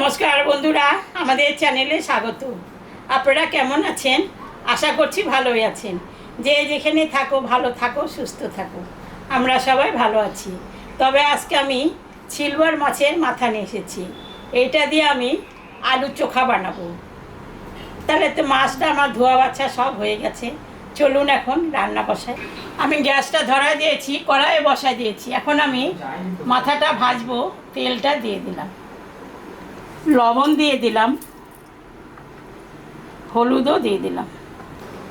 নমস্কার বন্ধুরা, আমাদের চ্যানেলে স্বাগত। আপনারা কেমন আছেন? আশা করছি ভালোই আছেন। যে যেখানে থাকো, ভালো থাকো, সুস্থ থাকো। আমরা সবাই ভালো আছি। তবে আজকে আমি সিলভার মাছের মাথা নিয়ে এসেছি। এইটা দিয়ে আমি আলু চোখা বানাবো। তাহলে তো মাছটা আমার ধোয়া বাছা সব হয়ে গেছে। চলুন এখন রান্না বসাই। আমি গ্যাসটা ধরা দিয়েছি, কড়াইয়ে বসাই দিয়েছি। এখন আমি মাথাটা ভাজবো, তেলটা দিয়ে দিলাম। লবণ দিয়ে দিলাম। হলুদও দিয়ে দিলাম।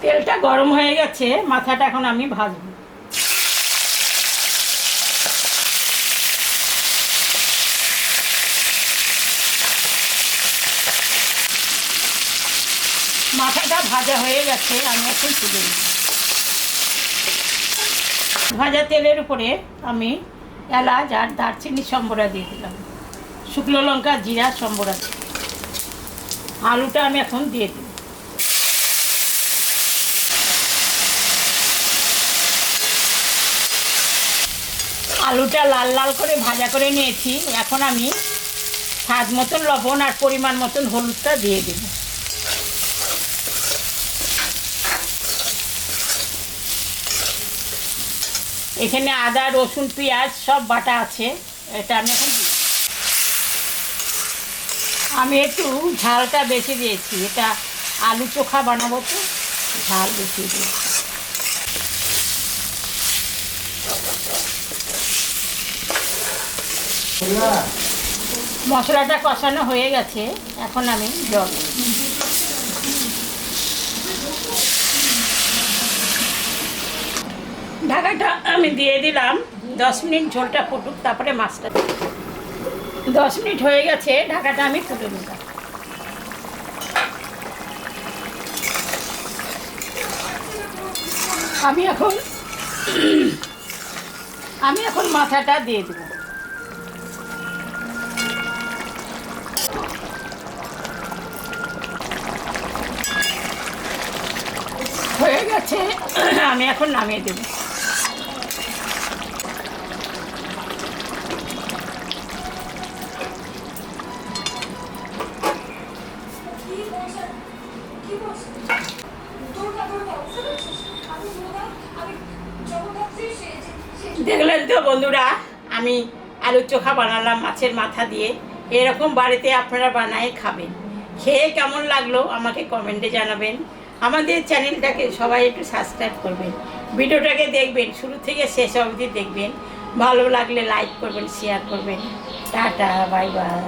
তেলটা গরম হয়ে গেছে, মাথাটা এখন আমি ভাজবো। মাথাটা ভাজা হয়ে গেছে, আমি এখন তুলে নিই ভাজা তেলের উপরে আমি এলাচ আর দারচিনি সম্বরা দিয়ে দিলাম। শুকনো লঙ্কা, জিরা, সম্বরা আছে। আলুটা আমি এখন দিয়ে দিই। আলুটা লাল লাল করে ভাজা করে নিয়েছি। এখন আমি স্বাদ মতন লবণ আর পরিমাণ মতন হলুদটা দিয়ে দেবো। এখানে আদা, রসুন, পেঁয়াজ সব বাটা আছে। এটা আমি এখন। আমি একটু ঝালটা বেশি দিয়েছি। এটা আলু চোখা বানাবো তো, ঝাল বেশি দিয়েছি। মশলাটা কষানো হয়ে গেছে, এখন আমি জল ঢাকাটা আমি দিয়ে দিলাম, দশ মিনিট ঝোলটা ফুটুক, তারপরে মাছটা। দশ মিনিট হয়ে গেছে, ঢাকাটা আমি ফুটে নিলাম আমি এখন আমি এখন মাথাটা দিয়ে দেবো। হয়ে গেছে, আমি এখন নামিয়ে দেবো। দেখলেন তো বন্ধুরা, আমি আলুর চোখা বানালাম মাছের মাথা দিয়ে। এরকম বাড়িতে আপনারা বানায় খাবেন। খেয়ে কেমন লাগল আমাকে কমেন্টে জানাবেন। আমাদের চ্যানেলটাকে সবাই একটু সাবস্ক্রাইব করবেন। ভিডিওটাকে দেখবেন, শুরু থেকে শেষ অবধি দেখবেন। ভালো লাগলে লাইক করবেন শেয়ার করবেন। Tata bye bye